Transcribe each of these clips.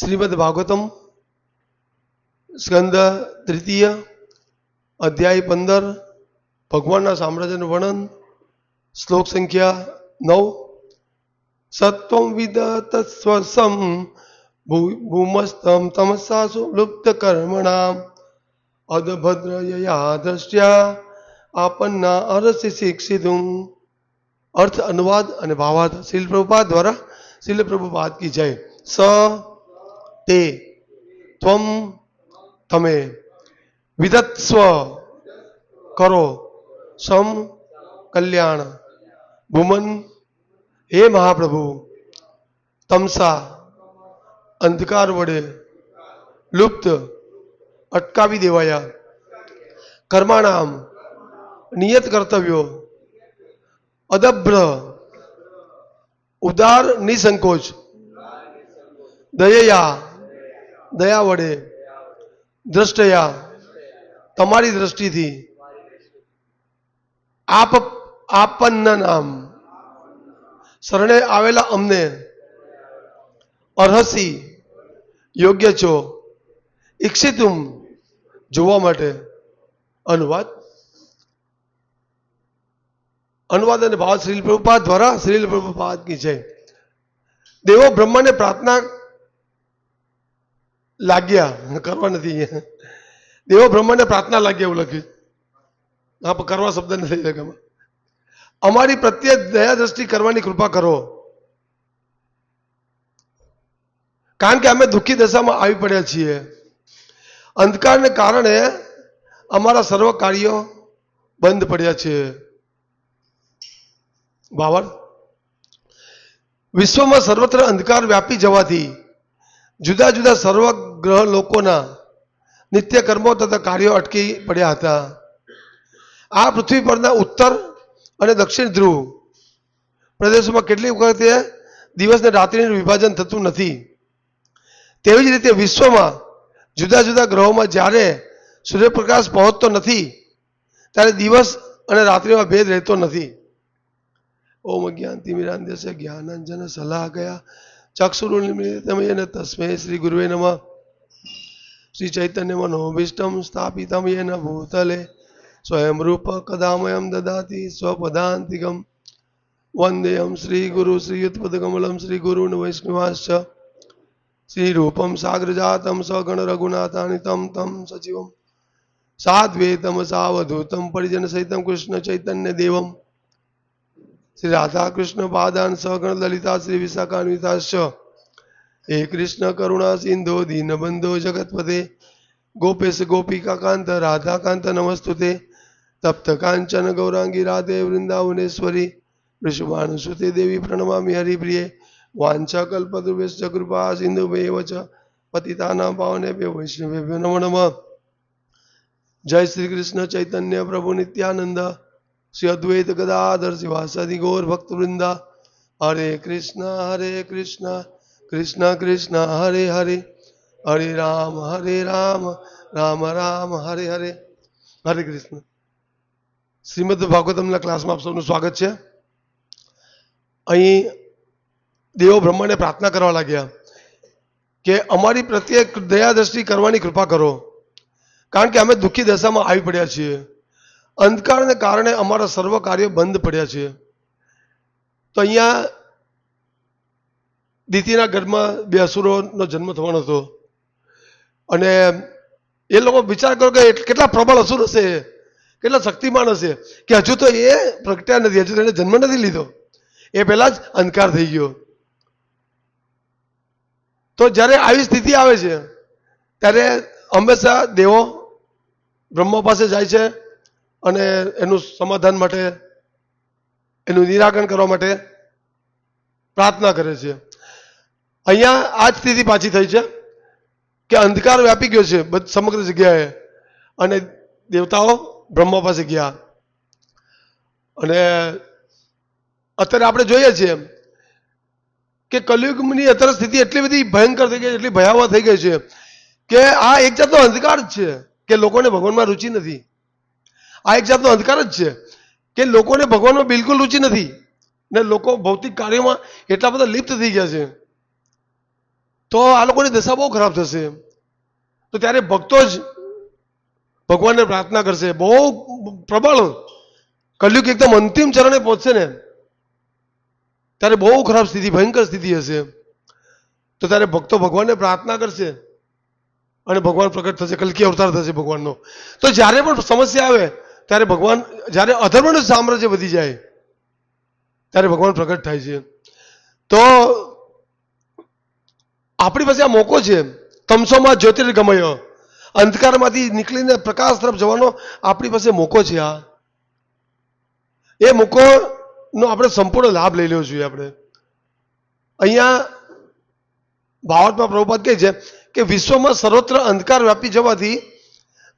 શ્રીમદ ભાગવતમ, સ્કંદ તૃતીય, અધ્યાય પંદર, ભગવાનના સામ્રાજ્યનું વર્ણન, શ્લોક સંખ્યા નવ. સત્વમ વિદતસ્વસમ ભૂમસ્તમ તમસા સુલુપ્ત કર્મણામ અદભદ્રયયા દ્રષ્ટ્યા આપણના અરસી શિક્ષિતું અર્થ અનુવાદ અને ભાવાર્થ. શિલ પ્રભુપાદ દ્વારા શિલ પ્રભુપાદ કી જય. સ તે ત્વમ તમે વિદત્સ્વ કરો સમ કલ્યાણ ભૂમન હે મહાપ્રભુ તમસા અંધકાર વડે લુપ્ત અટકાવી દેવાયા. કર્માણામ નિયત કર્તવ્યો અદભ્ર ઉદાર નિસંકોચ દયયા દયા વડે, દ્રષ્ટયા, તમારી દ્રષ્ટિથી. આપ, આપન્ન નામ. શરણે આવેલા અમને અરહસી, યોગ્ય છો. ઈક્ષિતુમ જોવા માટે અનુવાદ. અનુવાદ અને ભાવ શ્રીલ પ્રભુપાદ દ્વારા શ્રીલ પ્રભુપાદની છે દેવો બ્રહ્માને પ્રાર્થના લાગ્યા. કરવા નથી. દેવો બ્રહ્માને પ્રાર્થના લાગ્યા એવું લખ્યું. હા કરવા શબ્દ નથી શકે અમારી પ્રત્યે દયા દ્રષ્ટિ કરવાની કૃપા કરો. કારણ કે અમે દુઃખી દશામાં આવી પડ્યા છીએ. અંધકારને કારણે અમારા સર્વ કાર્યો બંધ પડ્યા છે. ભાવાર્થ વિશ્વમાં સર્વત્ર અંધકાર વ્યાપી જવાથી જુદા જુદા સર્વગ્રહ લોકોના નિત્ય કર્મો તથા કાર્યો અટકી પડ્યા હતા. આ પૃથ્વી પરના ઉત્તર અને દક્ષિણ ધ્રુવ પ્રદેશોમાં કેટલીક વખતે દિવસ ને રાત્રિનું વિભાજન થતું નથી. તેવી જ રીતે વિશ્વમાં જુદા જુદા ગ્રહોમાં જ્યારે સૂર્યપ્રકાશ પહોંચતો નથી, ત્યારે દિવસ અને રાત્રિમાં ભેદ રહેતો નથી. ઓમ જ્ઞાન તિમિરાન દેશે. જ્ઞાનંજન સલાહ ગયા. ચક્ષુરુન્મિલિતમેન તસ્મે શ્રી ગુરુવે નમઃ. શ્રી ચૈતન્ય મનોભીષ્ટમ સ્થાપિતમ યેન ભૂતલે. સ્વયં રૂપ કદામયમ દદાતિ સ્વપદાંતિકમ. વંદેયમ શ્રી ગુરુ શ્રીયુતપદકમલમ શ્રી ગુરુન વૈષ્ણવાશ્ચ. શ્રી રૂપમ સાગ્રજાતમ સગણ રઘુનાથાનિતમ તમ સચિવમ સાદ્વૈતમ સાવધૂતમ પરિજન સહિતમ કૃષ્ણ ચૈતન્ય દેવમ. શ્રી રાધા કૃષ્ણ પાદાન સગણ લલિતા શ્રી વિશાખાન્વિતાશ્ચ હે કૃષ્ણ કરુણા સિંધો દીનબંધો જગતપતે ગોપેશ ગોપિકા કાંત રાધાકાંત નમસ્તુતે. તપ્ત કાંચન ગૌરાંગી રાધે વૃંદાવનેશ્વરી. વૃષભાનુસુતે દેવી પ્રણમામી હરિપ્રિય. વાંછા કલ્પદ્રુભ્યશ્ચ કૃપા સિંધુભ્યેવ ચ પતિતાનાં પાવનેભ્યો વૈષ્ણવેભ્યો નમો નમઃ. જય શ્રી કૃષ્ણ ચૈતન્ય પ્રભુ નિત્યાનંદ. શ્રી અદ્વૈત ગદાધર શિવાસાદિ ગૌર ભક્ત વૃંદા હરે કૃષ્ણ હરે કૃષ્ણ કૃષ્ણ કૃષ્ણ, હરે હરે. હરે રામ હરે રામ રામ રામ, હરે હરે. હરે કૃષ્ણ. શ્રીમદ ભાગવતમના ક્લાસમાં આપ સૌનું સ્વાગત છે. અહીં દેવો બ્રહ્માને પ્રાર્થના કરવા લાગ્યા કે અમારી પ્રત્યે દયા દ્રષ્ટિ કરવાની કૃપા કરો. કારણ કે અમે દુઃખી દશામાં આવી પડ્યા છીએ. અંધકારને કારણે અમારા સર્વ કાર્યો બંધ પડ્યા છે. તો અહીંયા દીતીના ઘરમાં બે અસુરોનો જન્મ થવાનો હતો. અને એ લોકો વિચાર કરો કે કેટલા પ્રબળ અસુર હશે, કેટલા શક્તિમાન હશે, કે હજુ તો એ પ્રગટ્યા નથી, હજુ તો એને જન્મ નથી લીધો. એ પહેલાં જ અંધકાર થઈ ગયો. તો જ્યારે આવી સ્થિતિ આવે છે, ત્યારે હંમેશા દેવો બ્રહ્મા પાસે જાય છે અને એનું સમાધાન માટે, એનું નિરાકરણ કરવા માટે પ્રાર્થના કરે છે. અહીંયા આ જ સ્થિતિ પાછી થઈ છે કે અંધકાર વ્યાપી ગયો છે સમગ્ર જગ્યાએ. અને દેવતાઓ બ્રહ્મા પાસે ગયા. અને અત્યારે આપણે જોઈએ છીએ કે કલયુગની અત્યારે સ્થિતિ એટલી બધી ભયંકર થઈ ગઈ, એટલી ભયાવહ થઈ ગઈ છે કે આ એક જાતનો અંધકાર છે કે લોકોને ભગવાનમાં રુચિ નથી. આ એક જાતનો અંધકાર જ છે કે લોકોને ભગવાનમાં બિલકુલ રુચિ નથી ને લોકો ભૌતિક કાર્યોમાં એટલા બધા લિપ્ત થઈ ગયા છે. તો આ લોકોની દશા બહુ ખરાબ થશે. તો ત્યારે ભક્તો જ ભગવાનને પ્રાર્થના કરશે. બહુ પ્રબળ કલયુગ એકદમ અંતિમ ચરણે પહોંચશે ને, ત્યારે બહુ ખરાબ સ્થિતિ, ભયંકર સ્થિતિ હશે. તો ત્યારે ભક્તો ભગવાનને પ્રાર્થના કરશે અને ભગવાન પ્રગટ થશે. કલકી અવતાર થશે ભગવાનનો. તો જ્યારે પણ સમસ્યા આવે ત્યારે ભગવાન, જ્યારે અધર્મનું સામ્રાજ્ય વધી જાય, ત્યારે ભગવાન પ્રગટ થાય છે. તો આપણી પાસે આ મોકો છે. તમસોમાં જ્યોતિર્ગમય, અંધકારમાંથી નીકળીને પ્રકાશ તરફ જવાનો આપણી પાસે મોકો છે આ. એ મોકોનો આપણે સંપૂર્ણ લાભ લઈ લેવો જોઈએ આપણે. અહીંયા ભાવતમાં પ્રભુપાદ કહે છે કે વિશ્વમાં સર્વત્ર અંધકાર વ્યાપી જવાથી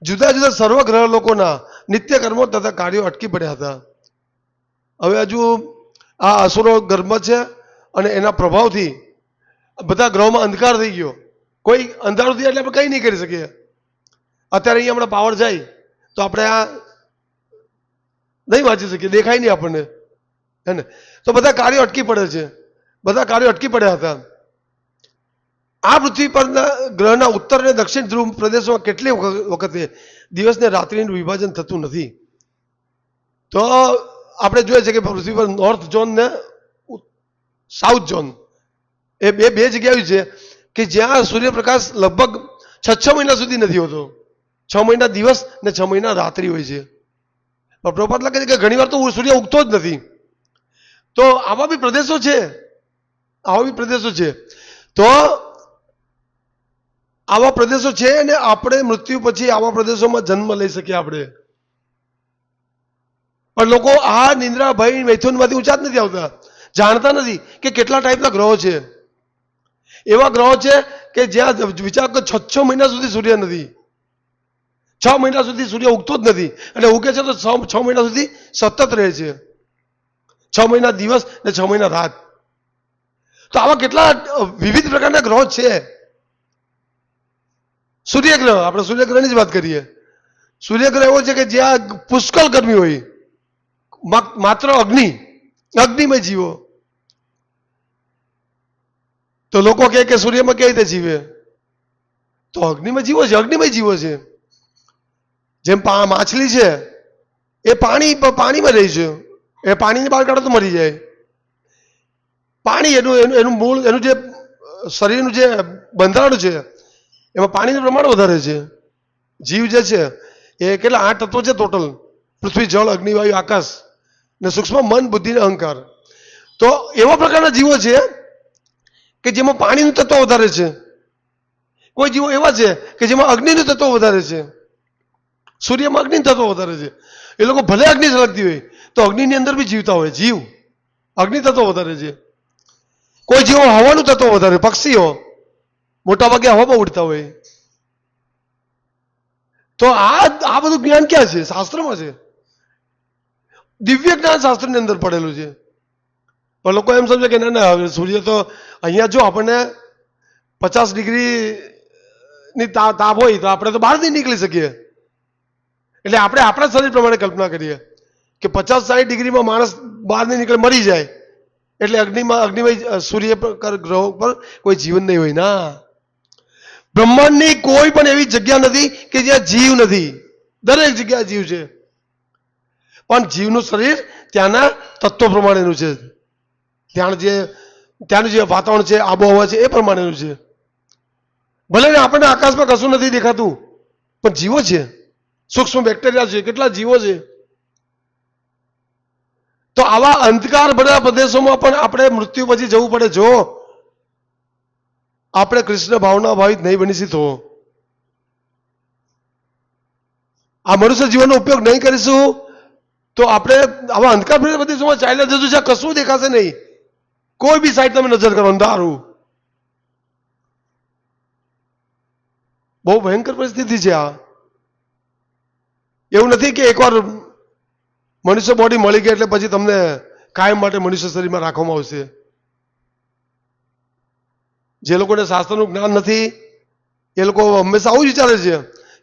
જુદા જુદા સર્વગ્રહ લોકોના નિત્ય કર્મો તથા કાર્યો અટકી પડ્યા હતા. હવે હજુ આ અસુરો ગર્ભમાં છે અને એના પ્રભાવથી બધા ગ્રહોમાં અંધકાર થઈ ગયો. કોઈ અંધારું થયા એટલે આપણે કંઈ નહીં કરી શકીએ. અત્યારે અહીંયા હમણાં પાવર જાય તો આપણે આ નહીં વાંચી શકીએ, દેખાય નહીં આપણને. હે ને? તો બધા કાર્યો અટકી પડે છે. બધા કાર્યો અટકી પડ્યા હતા. આ પૃથ્વી પરના ગ્રહના ઉત્તર અને દક્ષિણ ધ્રુવ પ્રદેશોમાં કેટલી વખ- વખતે દિવસ ને રાત્રિનું વિભાજન થતું નથી? તો આપણે જોઈએ છે કે પૃથ્વી પર નોર્થ ઝોન ને સાઉથ ઝોન એ બે બે જગ્યાએ છે કે જ્યાં સૂર્યપ્રકાશ લગભગ છ છ મહિના સુધી નથી હોતો. છ મહિના દિવસ ને છ મહિના રાત્રિ હોય છે. પણ પ્રોપર લાગે છે કે ઘણીવાર તો સૂર્ય ઉગતો જ નથી. તો આવા બી પ્રદેશો છે. આવા બી પ્રદેશો છે. તો આવા પ્રદેશો છે અને આપણે મૃત્યુ પછી આવા પ્રદેશોમાં જન્મ લઈ શકીએ આપણે. પણ લોકો આ નિંદ્રા, ભય મૈથુનમાંથી ઊંચા જ નથી આવતા. જાણતા નથી કે કેટલા ટાઈપના ગ્રહો છે. એવા ગ્રહો છે કે જ્યાં વિચાર છ છ મહિના સુધી સૂર્ય નથી. છ મહિના સુધી સૂર્ય ઉગતો જ નથી. અને ઉગે છે તો છ મહિના સુધી સતત રહે છે. છ મહિના દિવસ ને છ મહિના રાત. તો આવા કેટલા વિવિધ પ્રકારના ગ્રહો છે. સૂર્યગ્રહ, આપણે સૂર્યગ્રહની જ વાત કરીએ. સૂર્યગ્રહ એવો છે કે જ્યાં પુષ્કળ ગરમી હોય. માત્ર અગ્નિ, અગ્નિમય જીવો. તો લોકો કહે કે સૂર્યમાં કેવી રીતે જીવે? તો અગ્નિમય જીવો છે, અગ્નિમય જીવો છે. જેમ માછલી છે, એ પાણી પાણીમાં રહી છે. એ પાણીની બહાર કાઢો તો મરી જાય. પાણી એનું એનું એનું મૂળ, એનું જે શરીરનું જે બંધારણ છે એમાં પાણીનું પ્રમાણ વધારે છે. જીવ જે છે, એ કેટલા? આઠ તત્વો છે ટોટલ પૃથ્વી, જળ, અગ્નિવાયુ, આકાશ ને સૂક્ષ્મ મન, બુદ્ધિ ને અહંકાર. તો એવા પ્રકારના જીવો છે કે જેમાં પાણીનું તત્વ વધારે છે. કોઈ જીવો એવા છે કે જેમાં અગ્નિનું તત્વ વધારે છે. સૂર્યમાં અગ્નિ તત્વ વધારે છે. એ લોકો ભલે અગ્નિ સળગતી હોય, તો અગ્નિની અંદર બી જીવતા હોય, જીવ. અગ્નિ તત્વ વધારે છે. કોઈ જીવો હવાનું તત્વ વધારે, પક્ષીઓ. મોટા ભાગે હવામાં ઉડતા હોય. તો આ આ બધું જ્ઞાન ક્યાં છે? શાસ્ત્રમાં છે. દિવ્ય જ્ઞાન શાસ્ત્રની અંદર પડેલું છે. પણ લોકો એમ સમજે કે ના ના, હવે સૂર્ય તો અહીંયા જો આપણને પચાસ ડિગ્રી ની તાપ હોય તો આપણે તો બહાર નહીં નીકળી શકીએ. એટલે આપણે આપણા શરીર પ્રમાણે કલ્પના કરીએ કે પચાસ સાઠ ડિગ્રીમાં માણસ બહાર નહીં નીકળે, મરી જાય. એટલે અગ્નિમાં અગ્નિમય સૂર્ય પર, ગ્રહો પર કોઈ જીવન નહીં હોય. ના. બ્રહ્માંડની કોઈ પણ એવી જગ્યા નથી કે જ્યાં જીવ નથી. દરેક જગ્યાએ જીવ છે. પણ જીવનું શરીર ત્યાંના તત્વો પ્રમાણેનું છે. ત્યાં જે, ત્યાંનું જે વાતાવરણ છે, આબોહવા છે, એ પ્રમાણેનું છે. ભલે આપણને આકાશમાં કશું નથી દેખાતું, પણ જીવો છે. સૂક્ષ્મ બેક્ટેરિયા છે, કેટલા જીવો છે. તો આવા અંધકાર ભરેલા પ્રદેશોમાં પણ આપણે મૃત્યુ પછી જવું પડે. જો આપણે કૃષ્ણ ભાવના ભાવિત નહીં બનીશું તો આ મનુષ્ય જીવનનો ઉપયોગ નહીં કરીશું, તો આપણે આવા અંધકાર બધી શું ચાલ્યા જતું છે કશું દેખાશે નહીં. કોઈ બી સાઈડ તમે નજર કરો, અંધારું. બહુ ભયંકર પરિસ્થિતિ છે આ. એવું નથી કે એકવાર મનુષ્ય બોડી મળી ગઈ એટલે પછી તમને કાયમ માટે મનુષ્ય શરીરમાં રાખવામાં આવશે. જે લોકોને શાસ્ત્રનું જ્ઞાન નથી, એ લોકો હંમેશા આવું જ વિચારે છે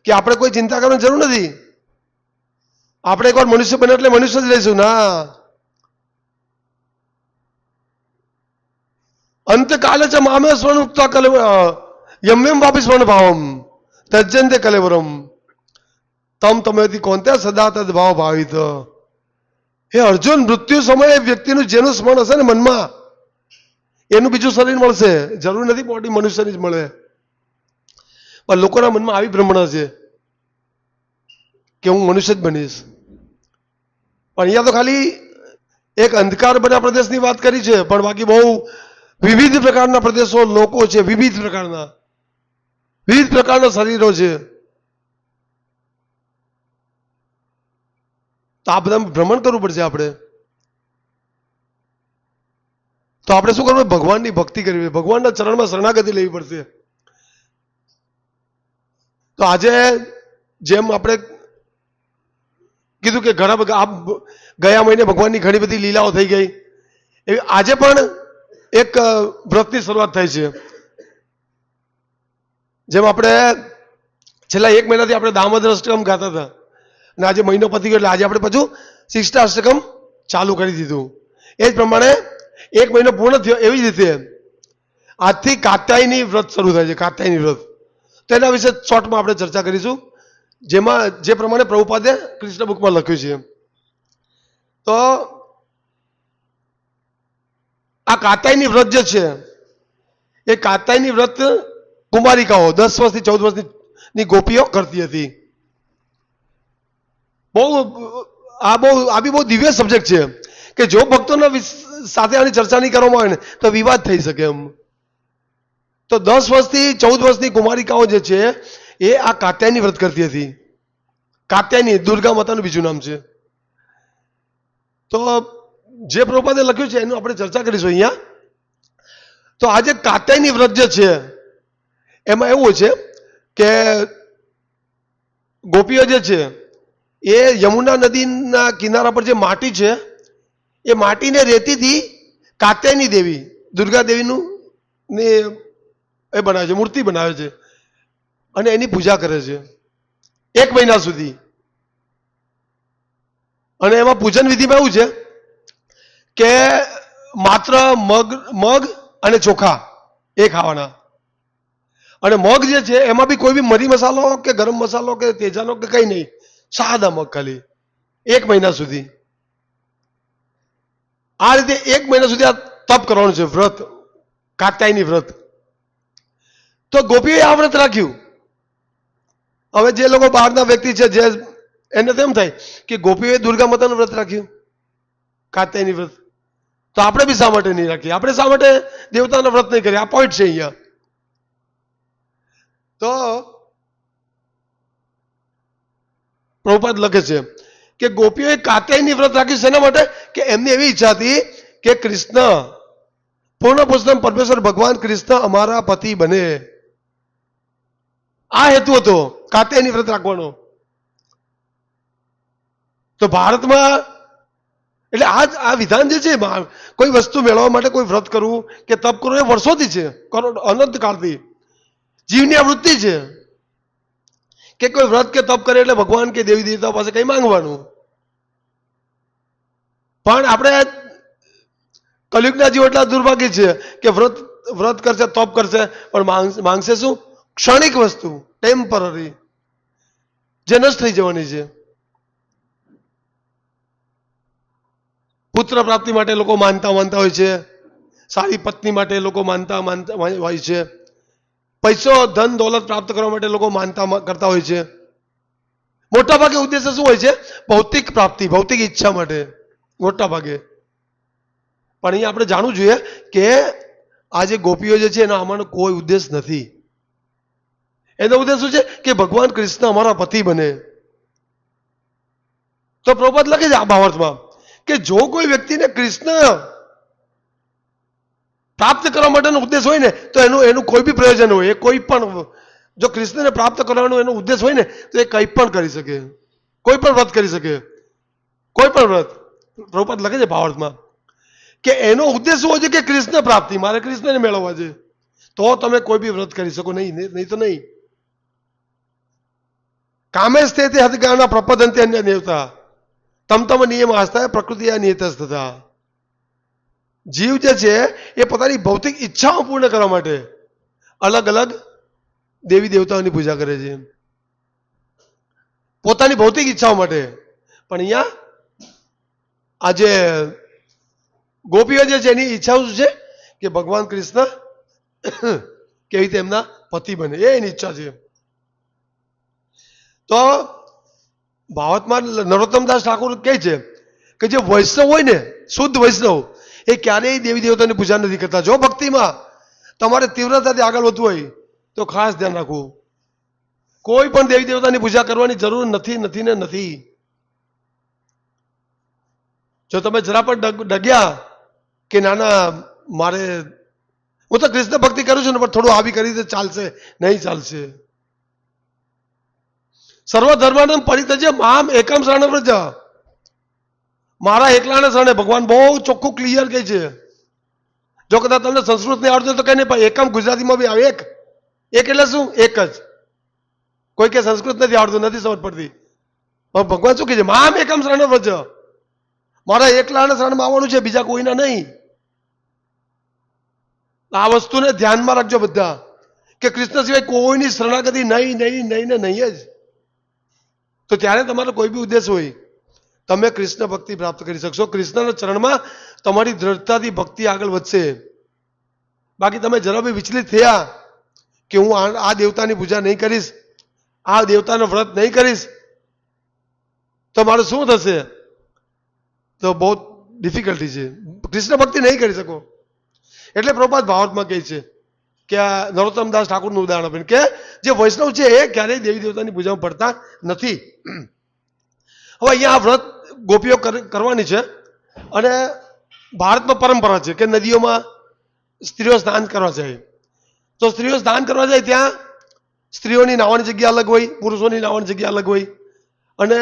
કે આપણે કોઈ ચિંતા કરવાની જરૂર નથી. આપણે એકવાર મનુષ્ય બને એટલે મનુષ્ય જ રહીશું. ના. અંતકાલે ચ મામે ઉપતા કલે યમ્યમ વાપી સ્વર્ણ ભાવમ તજ્જંતે કલેવરમ. તમ તમેથી કોનતે સદા તદ ભાવ ભાવિત. હે અર્જુન, મૃત્યુ સમયે વ્યક્તિનું જેનું સ્મરણ હશે ને મનમાં? એનું બીજું શરીર મળશે. જરૂર નથી બોડી મનુષ્યની જ મળે. પણ લોકોના મનમાં આવી ભ્રમણા છે કે હું મનુષ્ય જ બનીશ. પણ અહીંયા તો ખાલી એક અંધકાર બના પ્રદેશની વાત કરી છે, પણ બાકી બહુ વિવિધ પ્રકારના પ્રદેશો લોકો છે, વિવિધ પ્રકારના. વિવિધ પ્રકારના શરીરો છે. તો આ બધા ભ્રમણ કરવું પડશે આપણે. તો આપણે શું કરવું? ભગવાનની ભક્તિ કરવી. ભગવાનના ચરણમાં શરણાગતિ લેવી પડશે. તો આજે જેમ આપણે કીધું કે ઘણા બધા આ ગયા મહિને ભગવાનની ઘણી બધી લીલાઓ થઈ ગઈ. એવી આજે પણ એક વ્રતની શરૂઆત થઈ છે. જેમ આપણે છેલ્લા એક મહિનાથી આપણે દામોદર અષ્ટકમ ગાતા હતા. અને આજે મહિનો પતી ગયો એટલે આજે આપણે પાછું શિષ્ટાષ્ટકમ ચાલુ કરી દીધું. એ જ પ્રમાણે એક મહિનો પૂર્ણ થયો એવી રીતે. આજથી કાત્યાયની વ્રત શરૂ થાય છે, કાત્યાયની વ્રત. તો એના વિશે શોર્ટમાં આપણે ચર્ચા કરીશું. જેમાં જે પ્રમાણે પ્રભુપાદે કૃષ્ણ બુકમાં લખ્યું છે. તો આ કાતાઈની વ્રત જે છે, એ કાતાઈની વ્રત કુમારિકાઓ દસ વર્ષથી ચૌદ વર્ષની ગોપીઓ કરતી હતી. બહુ, આ બહુ, આ બી બહુ દિવ્ય સબ્જેક્ટ છે કે જો ભક્તોના વિસ- સાથે આની ચર્ચા નહીં કરવામાં આવે ને, તો વિવાદ થઈ શકે એમ. તો દસ વર્ષથી, ચૌદ વર્ષની કુમારિકાઓ જે છે, એ આ કાત્યાયની વ્રત કરતી હતી. કાત્યાયની, દુર્ગા માતાનું બીજું નામ છે. તો જે પ્રભુપાદે લખ્યું છે, એનું આપણે ચર્ચા કરીશું અહીંયા. તો આજે કાત્યાયની વ્રત જે છે, એમાં એવું છે કે ગોપીઓ જે છે, એ યમુના નદીના કિનારા પર જે માટી છે એ માટીને રેતીથી કાત્યાયની દેવી, દુર્ગા દેવીનું એ બનાવે છે, મૂર્તિ બનાવે છે અને એની પૂજા કરે છે. એક મહિના સુધી. અને એમાં પૂજન વિધિમાં એવું છે કે માત્ર મગ મગ અને ચોખા એ ખાવાના. અને મગ જે છે, એમાં બી કોઈ બી મરી મસાલો કે ગરમ મસાલો કે તેજાનો કે કઈ નહીં, સાદા મગ ખાલી. એક મહિના સુધી. આ રીતે એક મહિના સુધી આ તપ કરવાનું છે, વ્રત. કાત્યાયની વ્રત. તો ગોપીએ આ વ્રત રાખ્યું. હવે જે લોકો બહારના વ્યક્તિ છે, જે એને તેમ થાય કે ગોપીએ દુર્ગા માતાનું વ્રત રાખ્યું, કાત્યાયની વ્રત. તો આપણે બી શા માટે નહીં રાખીએ? આપણે શા માટે દેવતાના વ્રત નહીં કરીએ? આ પોઈન્ટ છે અહીંયા. તો પ્રભુપાદ લખે છે કે ગોપીઓએ કાત્યાયની વ્રત રાખ્યું શેના માટે? કે એમની એવી ઈચ્છા હતી કે કૃષ્ણ, પૂર્ણ પુરુષોત્તમ પરમેશ્વર ભગવાન કૃષ્ણ અમારા પતિ બને. આ હેતુ હતો કાત્યાયની વ્રત રાખવાનો. તો ભારતમાં, એટલે આ આ વિધાન જે છે કોઈ વસ્તુ મેળવવા માટે કોઈ વ્રત કરવું કે તપ કરવું એ વર્ષોથી છે અનંત કાળથી. જીવની આ વૃત્તિ છે. કે કોઈ વ્રત કે તપ કરે એટલે ભગવાન કે દેવી દેવતા પાસે કઈ માંગવાનું? પણ આપણે કલયુગના જીવ એટલા દુર્ભાગ્ય છે કે વ્રત વ્રત કરશે, તોપ કરશે, પણ માંગશે શું? ક્ષણિક વસ્તુ ટેમ્પરરી જે નષ્ટ થઈ જવાની છે. પુત્ર પ્રાપ્તિ માટે લોકો માનતા માનતા હોય છે. સારી પત્ની માટે લોકો માનતા માનતા હોય છે. પૈસો, ધન, દોલત પ્રાપ્ત કરવા માટે લોકો માનતા કરતા હોય છે. મોટાભાગે ઉદ્દેશ્ય શું હોય છે? ભૌતિક પ્રાપ્તિ, ભૌતિક ઈચ્છા માટે. મોટા ભાગે. પણ અહીંયા આપણે જાણવું જોઈએ કે આ જે ગોપીઓ જે છે એનો આમાંનો કોઈ ઉદ્દેશ નથી. એનો ઉદ્દેશ શું છે? કે ભગવાન કૃષ્ણ અમારા પતિ બને. તો પ્રભુપાદ લખે છે આ ભાવાર્થમાં કે જો કોઈ વ્યક્તિને કૃષ્ણ પ્રાપ્ત કરવા માટેનો ઉદ્દેશ હોય ને, તો એનું એનું કોઈ બી પ્રયોજન હોય, એ કોઈ પણ જો કૃષ્ણને પ્રાપ્ત કરવાનો એનો ઉદ્દેશ હોય ને, તો એ કંઈ પણ કરી શકે. કોઈ પણ વ્રત કરી શકે. કોઈ પણ વ્રત. પ્રભુપાદ લખે છે ભાવાર્થમાં કે એનો ઉદ્દેશ હોય છે કે કૃષ્ણ પ્રાપ્તિ. મારે કૃષ્ણને મેળવવા છે. તો તમે કોઈ બી વ્રત કરી શકો. નહીં નહીં તો નહીં. કામે સ્થિત હદગાના પ્રપદંતે અન્ય દેવતા તમ તમ નિયમ આસ્થા પ્રકૃતિ નિયતસ તથા જીવ જે છે એ પોતાની ભૌતિક ઈચ્છાઓ પૂર્ણ કરવા માટે અલગ અલગ દેવી દેવતાઓની પૂજા કરે છે. પોતાની ભૌતિક ઈચ્છાઓ માટે. પણ અહીંયા આજે ગોપીઓ જે છે, એની ઈચ્છાઓ શું છે? કે ભગવાન કૃષ્ણ કેવી રીતે એમના પતિ બને. એ એની ઈચ્છા છે. તો ભાવતમાં નરોત્તમદાસ ઠાકુર કહે છે કે જે વૈષ્ણવ હોય ને, શુદ્ધ વૈષ્ણવ, એ ક્યારેય દેવી દેવતાની પૂજા નથી કરતા. જો ભક્તિમાં તમારે તીવ્રતાથી આગળ વધવું હોય, તો ખાસ ધ્યાન રાખવું. કોઈ પણ દેવી દેવતાની પૂજા કરવાની જરૂર નથી નથી ને નથી. જો તમે જરા પણ ડગ્યા કે નાના, મારે, હું તો કૃષ્ણ ભક્તિ કરું છું ને, પણ થોડું આવી કરી ચાલશે, નહીં ચાલશે. સર્વ ધર્મ પરિતજ્ય મામ એકમ શરણ વ્રજ. મારા એકલાને શરણે ભગવાન બહુ ચોખ્ખું ક્લિયર કહે છે. જો કદાચ તમને સંસ્કૃત નહીં આવડતું તો કઈ નહીં, પણ એકમ ગુજરાતીમાં બી આવે એક. એક એટલે શું? એક જ. કોઈ કે સંસ્કૃત નથી આવડતું, નથી સમજ પડતી. ભગવાન શું કહે છે? મામ એકમ શરણ વ્રજ. મારા એકલાને શરણમાં આવવાનું છે, બીજા કોઈના નહીં. આ વસ્તુને ધ્યાનમાં રાખજો બધા, કે કૃષ્ણ સિવાય કોઈની શરણાગતિ નહીં નહીં નહીં ને નહીં જ. તો ત્યારે તમારો કોઈ બી ઉદ્દેશ હોય, તમે કૃષ્ણ ભક્તિ પ્રાપ્ત કરી શકશો. કૃષ્ણના ચરણમાં તમારી દ્રઢતાથી ભક્તિ આગળ વધશે. બાકી તમે જરા બી વિચલિત થયા કે હું આ દેવતાની પૂજા નહીં કરીશ, આ દેવતાનો વ્રત નહીં કરીશ તો મારું શું થશે? તો બહુ ડિફિકલ્ટી છે. કૃષ્ણ ભક્તિ નહીં કરી શકો. એટલે પ્રભાત ભાવતમાં કહે છે કે આ નરોત્તમદાસ ઠાકુરનું ઉદાહરણ આપીને કે જે વૈષ્ણવ છે એ ક્યારેય દેવી દેવતાની પૂજામાં પડતા નથી. હવે અહીંયા આ વ્રત ગોપીઓ કરવાની છે અને ભારતમાં પરંપરા છે કે નદીઓમાં સ્ત્રીઓ સ્નાન કરવા જાય. તો સ્ત્રીઓ સ્નાન કરવા જાય ત્યાં સ્ત્રીઓની નાવાની જગ્યા અલગ હોય, પુરુષોની નાવાની જગ્યા અલગ હોય. અને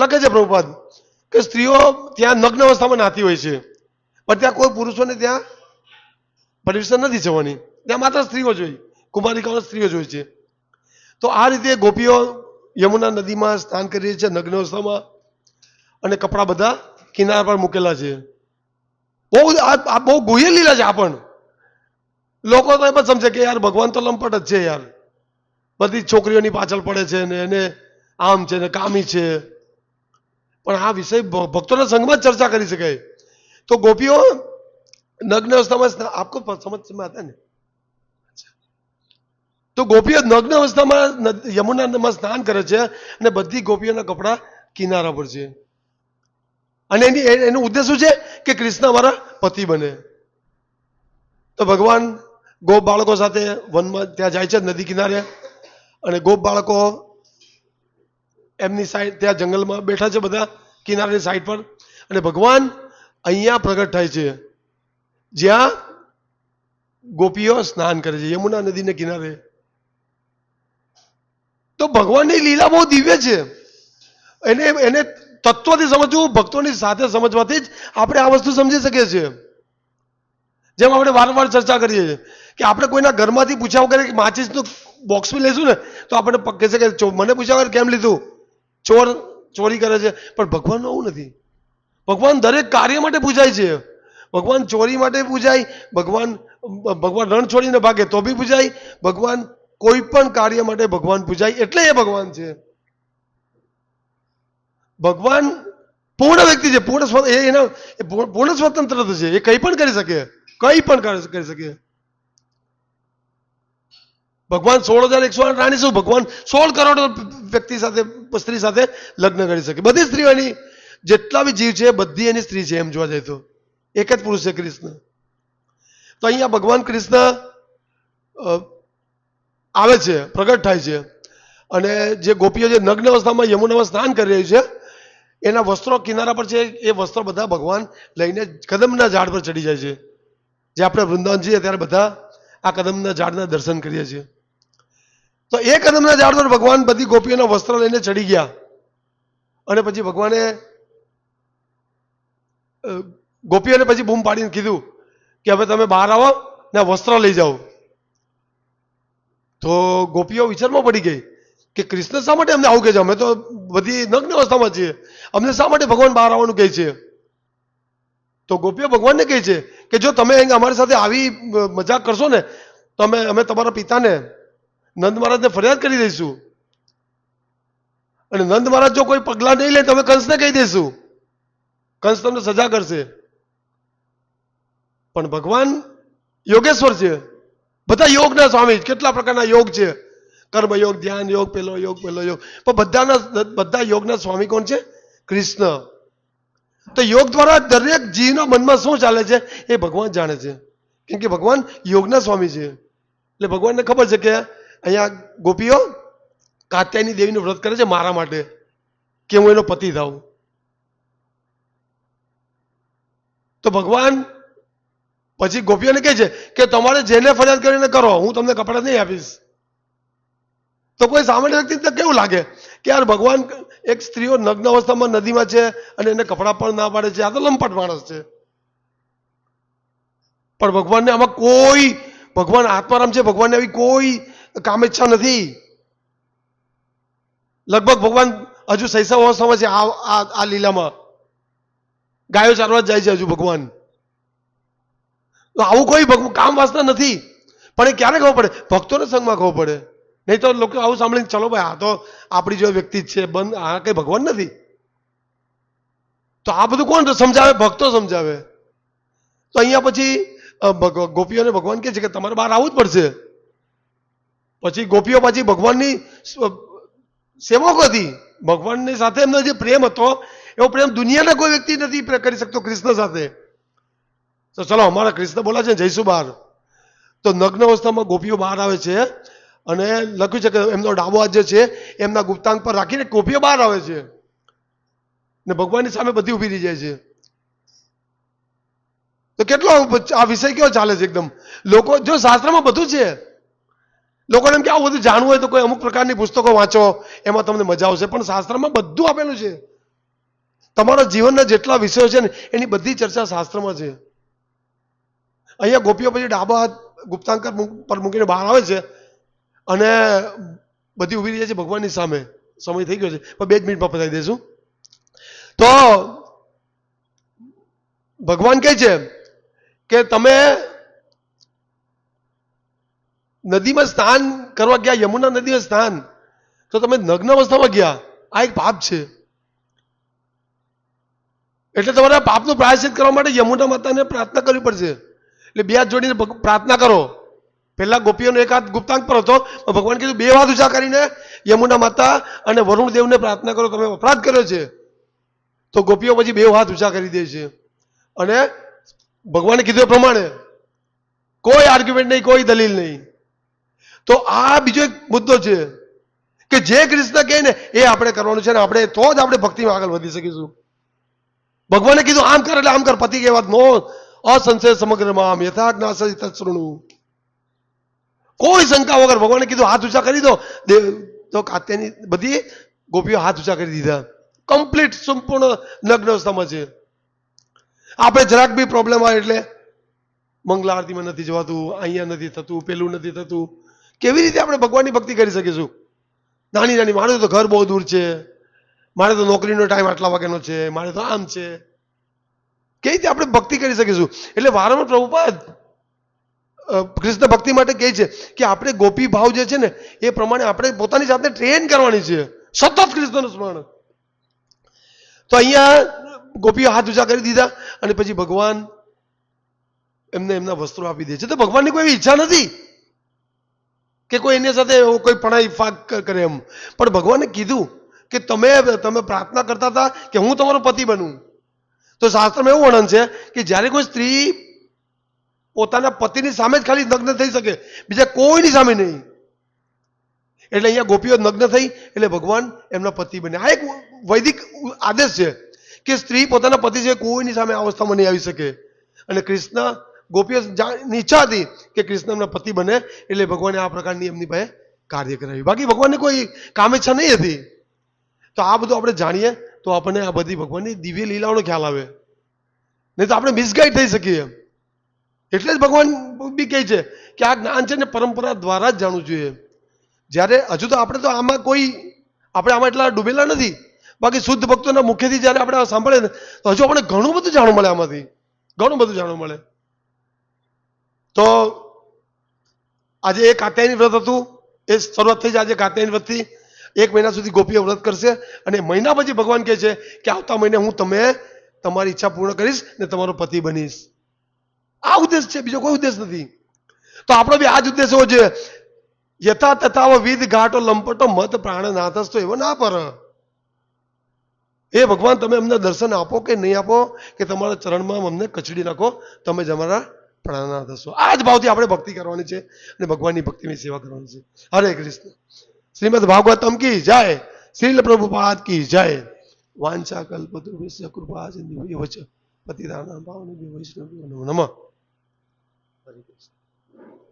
લખે છે પ્રભુપાદ કે સ્ત્રીઓ ત્યાં નગ્ન અવસ્થામાં નાતી હોય છે. પણ ત્યાં કોઈ પુરુષોને ત્યાં પરમિશન નથી જવાની. ત્યાં માત્ર સ્ત્રીઓ જોઈ કુમારિકાઓ સ્ત્રીઓ જોઈ છે. તો આ રીતે ગોપીઓ યમુના નદીમાં સ્નાન કરી રહી છે નગ્ન અવસ્થામાં. અને કપડાં બધા કિનારા પર મૂકેલા છે. બહુ આ બહુ ગુહ્ય લીલા છે આ પણ. લોકો તો એમ જ સમજે કે યાર ભગવાન તો લંપટ જ છે યાર. બધી છોકરીઓની પાછળ પડે છે ને એને આમ છે ને કામી છે. પણ આ વિષય ભ- ભક્તોના સંઘમાં જ ચર્ચા કરી શકાય તો ગોપીઓ નગ્ન અવસ્થામાં સ્ના- આપકો પ- સમજ में आता है ને તો ગોપીઓ નગ્ન અવસ્થામાં નદ- યમુનામાં સ્નાન કરે છે અને બધી ગોપીઓના કપડાં કિનારા પર છે અને એની એ- એનો ઉદ્દેશ શું છે કે કૃષ્ણ અમારા પતિ બને તો ભગવાન ગોપ બાળકો સાથે વનમાં ત્યાં જાય છે નદી કિનારે અને ગોપ બાળકો એમની સાઈડ ત્યાં જંગલમાં બેઠા છે બધા, કિનારાની સાઈડ પર. અને ભગવાન અહીંયા પ્રગટ થાય છે. જ્યાં ગોપીઓ સ્નાન કરે છે, યમુના નદીને કિનારે. તો ભગવાનની લીલા બહુ દિવ્ય છે. એને એને તત્વથી સમજવું, ભક્તોની સાથે સમજવાથી જ આપણે આ વસ્તુ સમજી શકીએ છીએ. જેમ આપણે વારંવાર ચર્ચા કરીએ છીએ કે આપણે કોઈના ઘરમાંથી પૂછ્યા વગર માચીસનું બોક્સ બી લઈશું ને, તો આપણે પ- કહેશે કે મને પૂછ્યા વગર કેમ લીધું? ચોર, ચોરી કરે છે. પણ ભગવાનનું એવું નથી. ભગવાન દરેક કાર્ય માટે પૂજાય છે. ભગવાન ચોરી માટે પૂજાય, ભગવાન ભગવાન રણ છોડીને ભાગે તો બી પૂજાય, ભગવાન કોઈ પણ કાર્ય માટે ભગવાન પૂજાય એટલે એ ભગવાન છે. ભગવાન પૂર્ણ વ્યક્તિ છે. પૂર્ણ એના પૂર્ણ સ્વતંત્ર છે. એ કંઈ પણ કરી શકે. કંઈ પણ કરી શકે. ભગવાન સોળ હજાર એકસો આઠ રાણી શું? ભગવાન સોળ કરોડ વ્યક્તિ સાથે, સ્ત્રી સાથે લગ્ન કરી શકે. બધી સ્ત્રીઓ એની જેટલા બી જીવ છે, બધી એની સ્ત્રી છે એમ જોવા જાય તો. એક જ પુરુષ છે કૃષ્ણ. તો અહીંયા ભગવાન કૃષ્ણ આવે છે, પ્રગટ થાય છે. અને જે ગોપીઓ જે નગ્ન અવસ્થામાં યમુનામાં સ્નાન કરી રહી છે, એના વસ્ત્રો કિનારા પર છે, એ વસ્ત્રો બધા ભગવાન લઈને કદમના ઝાડ પર ચડી જાય છે. જે આપણે વૃંદાવન જઈએ ત્યારે બધા આ કદમના ઝાડના દર્શન કરીએ છીએ. તો એ કદમના ઝાડ પર ભગવાન બધી ગોપીઓના વસ્ત્ર લઈને ચડી ગયા. અને પછી ભગવાને ગોપીઓને પછી બૂમ પાડીને કીધું કે હવે તમે બહાર આવો ને વસ્ત્ર લઈ જાઓ. તો ગોપીઓ વિચારમાં પડી ગઈ કે કૃષ્ણ શા માટે અમને આવું કહે છે? અમે તો બધી નગ્ન અવસ્થામાં છીએ. અમને શા માટે ભગવાન બહાર આવવાનું કહે છે? તો ગોપીઓ ભગવાનને કહે છે કે જો તમે અમારી સાથે આવી મજાક કરશો ને, તો અમે અમે તમારા પિતાને નંદ મહારાજને ફરિયાદ કરી દઈશું. અને નંદ મહારાજ જો કોઈ પગલાં નહીં લે, તો અમે કંસને કહી દઈશું. કંસ તમને સજા કરશે. પણ ભગવાન યોગેશ્વર છે. બધા યોગના સ્વામી કેટલા પ્રકારના યોગ છે? કર્મ યોગ, ધ્યાન યોગ, પેલો યોગ પેલો યોગ. પણ બધાના બધા યોગના સ્વામી કોણ છે? કૃષ્ણ. તો યોગ દ્વારા દરેક જીવના મનમાં શું ચાલે છે? એ ભગવાન જાણે છે. કેમ કે ભગવાન યોગના સ્વામી છે. એટલે ભગવાનને ખબર છે કે અહીંયા ગોપીઓ કાત્યાયની દેવીનું વ્રત કરે છે મારા માટે, કે હું એનો પતિ થાઉં. તો ભગવાન પછી ગોપીઓને કહે છે કે તમારે જેને ફરિયાદ કરીને કરો, હું તમને કપડાં નહીં આપીશ. તો કોઈ સામાન્ય વ્યક્તિ કેવું લાગે કે યાર ભગવાન એક સ્ત્રીઓ નગ્ન અવસ્થામાં નદીમાં છે અને એને કપડાં પણ ના પાડે છે? આ તો લંપટ માણસ છે. પણ ભગવાનને આમાં કોઈ, ભગવાન આત્મારામ છે, ભગવાનને આવી કોઈ કામેચ્છા નથી. લગભગ ભગવાન હજુ શૈશવ અવસ્થામાં છે આ આ- લીલામાં. ગાયો ચારવા જાય છે હજુ ભગવાન. તો આવું કોઈ કામ વાસના નથી. પણ એ ક્યારે ખબર પડે? ભક્તોને સંગમાં ખબર પડે. નહીં તો લોકો આવું સાંભળીને, ચલો ભાઈ, આ તો આપણી જો વ્યક્તિ છે, બંધ, આ કઈ ભગવાન નથી. તો આ બધું કોણ સમજાવે? ભક્તો સમજાવે. તો અહીંયા પછી ગોપીઓને ભગવાન કહે છે કે તમારે બહાર આવવું જ પડશે. પછી ગોપીઓ પછી ભગવાનની સેવકો હતી. ભગવાનની સાથે એમનો જે પ્રેમ હતો, એવો પ્રેમ દુનિયાના કોઈ વ્યક્તિ નથી કરી શકતો કૃષ્ણ સાથે. તો ચલો, અમારા કૃષ્ણ બોલા છે જઈશું બહાર તો નગ્ન અવસ્થામાં ગોપીઓ બહાર આવે છે અને લખ્યું છે કે એમનો ડાબો હાથ જે છે, એમના ગુપ્તાંગ પર રાખીને ગોપીઓ બહાર આવે છે. ને ભગવાનની સામે બધી ઊભી રહી જાય છે. તો કેટલો આ વિષય કેવો ચાલે છે એકદમ? લોકો જો શાસ્ત્રમાં બધું છે લોકોને એમ કે આવું બધું જાણવું હોય તો કોઈ અમુક પ્રકારની પુસ્તકો વાંચો, એમાં તમને મજા આવશે. પણ શાસ્ત્રમાં બધું આપેલું છે. તમારા જીવનના જેટલા વિષયો છે ને, એની બધી ચર્ચા શાસ્ત્રમાં છે. અહીંયા ગોપીઓ પછી ડાબા ગુપ્તાંકર પર મૂકીને બહાર આવે છે અને બધી ઊભી રહી છે ભગવાનની સામે. સમય થઈ ગયો છે. પણ બે જ મિનિટમાં પતાવી દઈશું. તો ભગવાન કહે છે કે તમે નદીમાં સ્નાન કરવા ગયા, યમુના નદીમાં સ્નાન. તો તમે નગ્ન અવસ્થામાં ગયા, આ એક પાપ છે. એટલે તમારા પાપનું પ્રાયશ્ચિત કરવા માટે યમુના માતાને પ્રાર્થના કરવી પડશે. એટલે બે હાથ જોડીને પ્રાર્થના કરો. પહેલા ગોપીઓનો એક હાથ ગુપ્તાંગ પર હતો ભગવાન કીધું, બે હાથ ઊંચા કરીને યમુના માતા અને વરુણ દેવને પ્રાર્થના કરો, તમે અપરાધ કર્યો છે. તો ગોપીઓ પછી બે હાથ ઊંચા કરી દે છે. અને ભગવાને કીધું એ પ્રમાણે, કોઈ આર્ગ્યુમેન્ટ નહીં, કોઈ દલીલ નહીં. તો આ બીજો એક મુદ્દો છે કે જે કૃષ્ણ કહે ને, એ આપણે કરવાનું છે ને આપણે તો જ આપણે ભક્તિમાં આગળ વધી શકીશું. ભગવાને કીધું, આમ કર એટલે આમ કર. પતિ કે વાત, નો, અસંશય સમગ્રમાં આમ યથાજ્ઞા તત્સૃણું. કોઈ શંકા વગર ભગવાને કીધું, હાથ ઊંચા કરી દો. દેવ તો કાત્યાની બધી ગોપીઓ હાથ ઊંચા કરી દીધા. કમ્પ્લીટ સંપૂર્ણ નગ્ન અવસ્થામાં છે. આપણે જરાક બી પ્રોબ્લેમ આવે એટલે મંગલા આરતીમાં નથી જવાતું, અહીંયા નથી થતું, પેલું નથી થતું. કેવી રીતે આપણે ભગવાનની ભક્તિ કરી શકીશું? નાની નાની, મારે તો ઘર બહુ દૂર છે. મારે તો નોકરીનો ટાઈમ આટલા વાગ્યાનો છે. મારે તો આમ છે. કેવી રીતે આપણે ભક્તિ કરી શકીશું? એટલે વારંવાર પ્રભુપાદ કૃષ્ણ ભક્તિ માટે કહે છે કે આપણે ગોપી ભાવ જે છે ને, એ પ્રમાણે આપણે પોતાની જાતને ટ્રેન કરવાની છે. સતત કૃષ્ણનું સ્મરણ. તો અહીંયા ગોપીઓ હાથ ઊંચા કરી દીધા અને પછી ભગવાન એમને એમના વસ્ત્રો આપી દે છે. તો ભગવાનની કોઈ ઈચ્છા નથી. કે કોઈ એની સાથે કોઈ પણાઈ ફાક કરે એમ. પણ ભગવાને કીધું કે તમે તમે પ્રાર્થના કરતા હતા કે હું તમારો પતિ બનું. તો શાસ્ત્રમાં એવું વર્ણન છે કે જ્યારે કોઈ સ્ત્રી પોતાના પતિની સામે જ ખાલી નગ્ન થઈ શકે, બીજા કોઈની સામે નહીં. એટલે અહીંયા ગોપીઓ નગ્ન થઈ, એટલે ભગવાન એમના પતિ બને આ એક વૈદિક આદેશ છે કે સ્ત્રી પોતાના પતિ છે, કોઈની સામે અવસ્થામાં નહીં આવી શકે. અને કૃષ્ણ ગોપીઓ ઈચ્છા હતી કે કૃષ્ણ એમના પતિ બને, એટલે ભગવાને આ પ્રકારની એમની પાસે કાર્ય કરાવ્યું બાકી ભગવાનની કોઈ કામેચ્છા નહીં હતી. તો આ બધું આપણે જાણીએ, તો આપણને આ બધી ભગવાનની દિવ્ય લીલાઓનો ખ્યાલ આવે. નહીં તો આપણે મિસગાઈડ થઈ શકીએ. એટલે જ ભગવાન બી કહે છે કે આ જ્ઞાન છે ને પરંપરા દ્વારા જ જાણવું જોઈએ. જ્યારે હજુ તો આપણે તો આમાં કોઈ, આપણે આમાં એટલા ડૂબેલા નથી. બાકી શુદ્ધ ભક્તોના મુખ્યથી જ્યારે આપણે સાંભળીએ તો હજુ આપણે ઘણું બધું જાણવા મળે આમાંથી. ઘણું બધું જાણવા મળે. તો આજે એ કાત્યાયની વ્રત હતું. એ શરૂઆત થઈ જાય આજે કાત્યાયની વ્રતથી એક મહિના સુધી ગોપીઓ વ્રત કરશે અને મહિના પછી ભગવાન કહે છે કે આવતા મહિને હું તમે તમારી ઈચ્છા પૂર્ણ કરીશ ને તમારો પતિ બનીશ. આ ઉદ્દેશ છે. બીજો કોઈ ઉદ્દેશ નથી. તો આપણો બી આ જ ઉદ્દેશ હોવો જોઈએ યથા તથા વિધ ઘાટો લંપટો મત પ્રાણ નાથસ તો એવો ના પર. એ ભગવાન તમે અમને દર્શન આપો કે નહીં આપો કે તમારા ચરણમાં અમને કચડી નાખો, તમે જ અમારા પ્રાણનાથ થશો. આ જ ભાવથી આપણે ભક્તિ કરવાની છે અને ભગવાનની ભક્તિની સેવા કરવાની છે. હરે કૃષ્ણ. શ્રીમદ ભાગવતમ કી જય. શ્રીલ પ્રભુપાદ કી જય. વાંચા કલ્પતરુભ્યશ્ચ કૃપા સિંધુ પતિદાના ભાવને વૈષ્ણવ નમઃ. હરે કૃષ્ણ.